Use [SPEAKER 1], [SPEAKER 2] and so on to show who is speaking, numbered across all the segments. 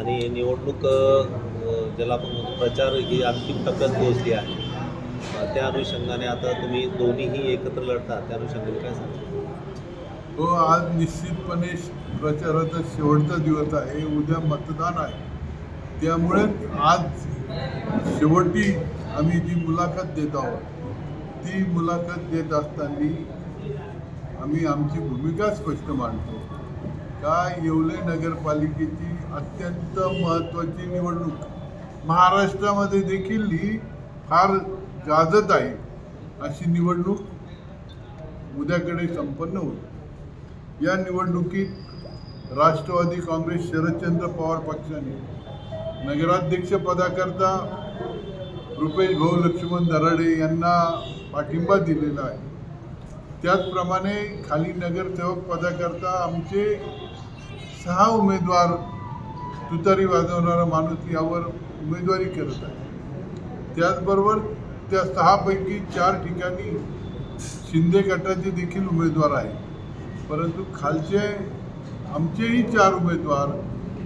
[SPEAKER 1] आणि निवडणूक ज्याला आपण म्हणतो प्रचार ही अंतिम टप्प्यात पोहोचली आहे. त्या अनुषंगाने आता तुम्ही दोन्हीही एकत्र लढता त्या अनुषंगाने काय सांगता?
[SPEAKER 2] हो आज निश्चितपणे प्रचाराचा शेवटचा दिवस आहे उद्या मतदान आहे. त्यामुळे आज शेवटी आम्ही जी मुलाखत देत आहोत ती मुलाखत देत असताना आम्ही आमची भूमिका स्पष्ट मांडतो. का येवले नगरपालिकेची अत्यंत महत्त्वाची निवडणूक. महाराष्ट्रामध्ये देखील ही फार गाजत आहे. अशी निवडणूक उद्याकडे संपन्न होईल. या निवडणुकीत राष्ट्रवादी काँग्रेस शरदचंद्र पवार पक्षाने नगराध्यक्ष पदाकरता रुपेश भाऊ लक्ष्मण दराडे यांना पाठिंबा दिलेला आहे. त्याचप्रमाणे खाली नगरसेवक पदाकरता आमचे सहा उमेदवार तुतारी वाजवणारा माणूस यावर उमेदवारी करत आहे. त्याचबरोबर त्या सहापैकी चार ठिकाणी शिंदे गटाचे देखील उमेदवार आहेत. परंतु खालचे आमचेही चार उमेदवार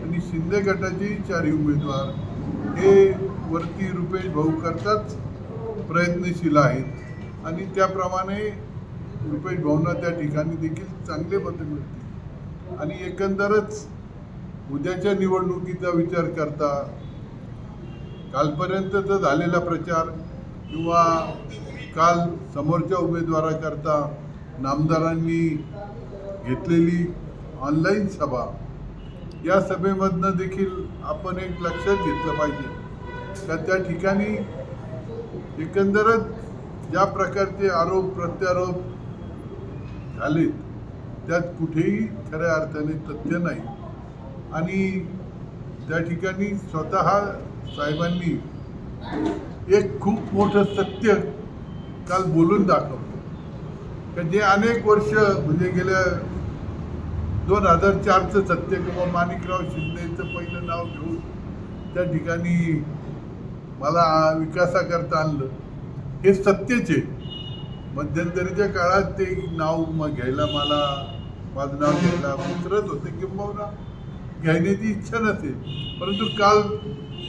[SPEAKER 2] आणि शिंदे गटाचेही चारही उमेदवार हे वरती रुपेश भाऊ करताच प्रयत्नशील आहेत. आणि त्याप्रमाणे रुपेश भाऊंना त्या ठिकाणी देखील चांगले मतं मिळतील. आणि एकंदरच उद्याच्या निवडणुकीचा विचार करता कालपर्यंतचा झालेला प्रचार किंवा काल समोरच्या उमेदवाराकरता नामदारांनी घेतलेली ऑनलाईन सभा या सभेमधनं देखील आपण एक लक्षात घेतलं पाहिजे. का त्या ठिकाणी एकंदरच ज्या प्रकारचे आरोप प्रत्यारोप झालेत त्यात कुठेही खऱ्या अर्थाने तथ्य नाही. आणि त्या ठिकाणी स्वतः साहेबांनी एक खूप मोठं सत्य काल बोलून दाखवलं. का जे अनेक वर्ष म्हणजे गेल्या दोन हजार चारचं सत्य किंवा माणिकराव शिंदेचं पहिलं नाव घेऊन त्या ठिकाणी मला विकासाकरता आणलं. हे सत्यचे मध्यंतरीच्या काळात ते नाव मग घ्यायला मला माझं नाव घ्यायला उतरत होते किंबहुना घ्यायची इच्छा नसेल परंतु काल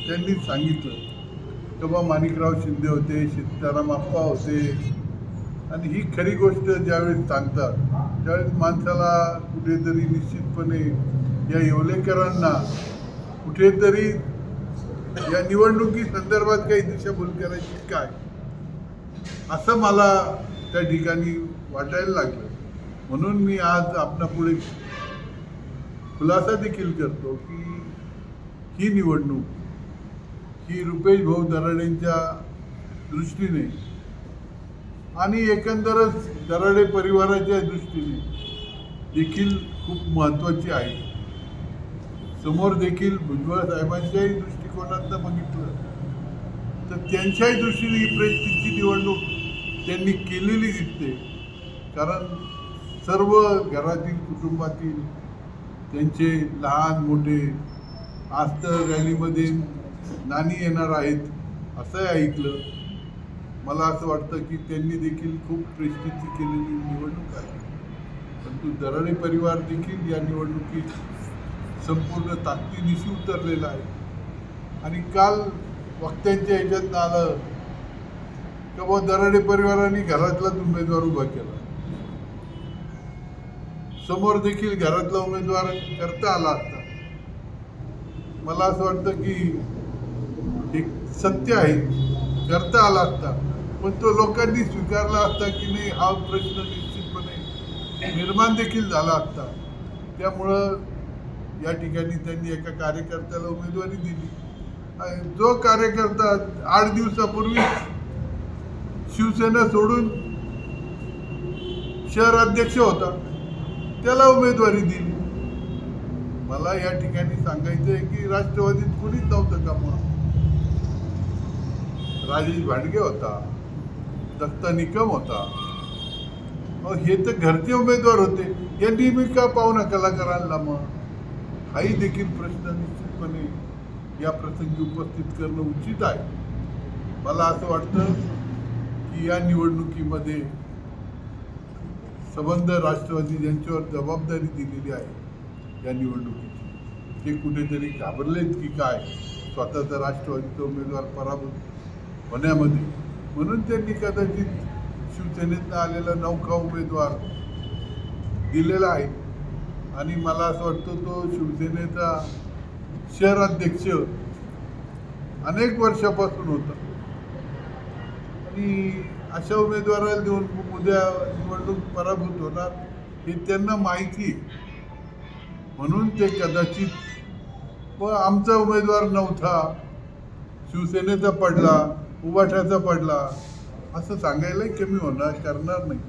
[SPEAKER 2] त्यांनी सांगितलं की बा माणिकराव शिंदे होते सीताराम आप्पा होते. आणि ही खरी गोष्ट ज्यावेळेस सांगतात त्यावेळेस माणसाला कुठेतरी निश्चितपणे या येवलेकरांना कुठेतरी या निवडणुकी संदर्भात काही दिशाभूल करायची काय? असं मला त्या ठिकाणी वाटायला लागलं. म्हणून मी आज आपणापुढे खुलासा देखील करतो की ही निवडणूक ही रुपेश भाऊ दराडेंच्या दृष्टीने आणि एकंदरच दराडे परिवाराच्या दृष्टीने देखील खूप महत्त्वाची आहे. समोर देखील भुजबळ साहेबांच्याही दृष्टिकोनातनं बघितलं तर त्यांच्याही दृष्टीने ही प्रेस्टिजची निवडणूक त्यांनी केलेली दिसते. कारण सर्व घरातील कुटुंबातील त्यांचे लहान मोठे आज तर रॅलीमध्ये नाणी येणार आहेत असंही ऐकलं. मला असं वाटतं की त्यांनी देखील खूप प्रेस्टिजची केलेली निवडणूक आहे. परंतु दराडे परिवार देखील या निवडणुकीत संपूर्ण ताकदीनिशी उतरलेला आहे. आणि काल वक्त्यांच्या याच्यात आलं का बुवा दराडे परिवाराने घरातलाच उमेदवार उभा केला. समोर देखील घरातला उमेदवार करता आला असता. मला असं वाटतं की एक सत्य आहे. करता आला असता. पण तो लोकांनी स्वीकारला असता की नाही हा प्रश्न निश्चितपणे निर्माण देखील झाला असता. त्यामुळं या ठिकाणी त्यांनी एका कार्यकर्त्याला उमेदवारी दिली. आणि जो कार्यकर्ता आठ दिवसापूर्वी शिवसेना सोडून शहर अध्यक्ष होता. त्याला उमेदवारी दिली. मला या ठिकाणी सांगायचं आहे की राष्ट्रवादीत कुणीच नव्हतं का मग राजेश भांडगे होता दत्ता निकम होता. हे तर घरचे उमेदवार होते. यांनी मी का पाहुणा कलाकारांना मग? हाही देखील प्रश्न निश्चितपणे या प्रसंगी उपस्थित करणं उचित आहे. मला असं वाटतं की या निवडणुकीमध्ये संबंध राष्ट्रवादी ज्यांच्यावर जबाबदारी दिलेली आहे या निवडणुकीची. ते कुठेतरी घाबरलेत की काय? स्वतःचा राष्ट्रवादीचा उमेदवार पराभूत होण्यामध्ये. म्हणून त्यांनी कदाचित शिवसेनेतनं आलेला नौका उमेदवार दिलेला आहे. आणि मला असं वाटतं तो शिवसेनेचा शहराध्यक्ष अनेक वर्षापासून होता. की अशा उमेदवाराला देऊन उद्या निवडणूक पराभूत होणार हे त्यांना माहिती म्हणून ते कदाचित व आमचा उमेदवार नव्हता शिवसेनेचा पडला उबाठाचा पडला असं सांगायलाही कमी होणार करणार नाही.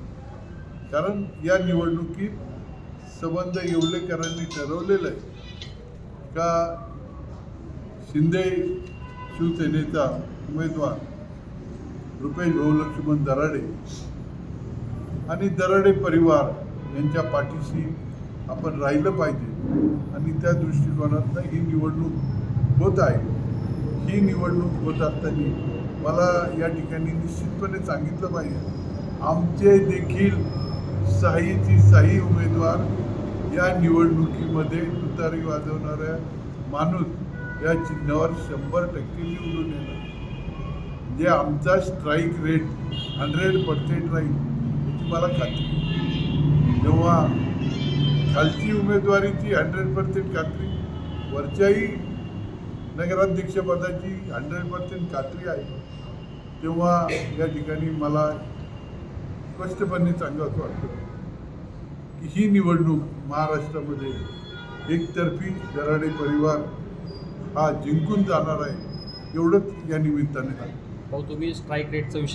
[SPEAKER 2] कारण या निवडणुकीत संबंध येवलेकरांनी ठरवलेलं आहे. का शिंदे शिवसेनेचा उमेदवार रुपेश भाऊ लक्ष्मण दराडे आणि दराडे परिवार यांच्या पाठीशी आपण राहिलं पाहिजे. आणि त्या दृष्टिकोनातनं ही निवडणूक होत आहे. ही निवडणूक होत असताना मला या ठिकाणी निश्चितपणे सांगितलं पाहिजे आमचे देखील साईची साई उमेदवार या निवडणुकीमध्ये तुतारी वाजवणाऱ्या माणूस या चिन्हावर शंभर टक्के निवडून येणार. जे आमचा स्ट्राईक रेट हंड्रेड पर्सेंट राहील याची मला खात्री. जेव्हा खालची उमेदवारीची हंड्रेड पर्सेंट खात्री वरच्याही नगराध्यक्षपदाची हंड्रेड पर्सेंट खात्री आहे. तेव्हा या ठिकाणी मला स्पष्टपणे सांगावं वाटतं की ही निवडणूक महाराष्ट्रामध्ये एकतर्फी दराडे परिवार हा जिंकून जाणार आहे एवढंच या निमित्ताने सांगतो.
[SPEAKER 3] भाऊ तुम्ही स्ट्राईक रेटचा विषय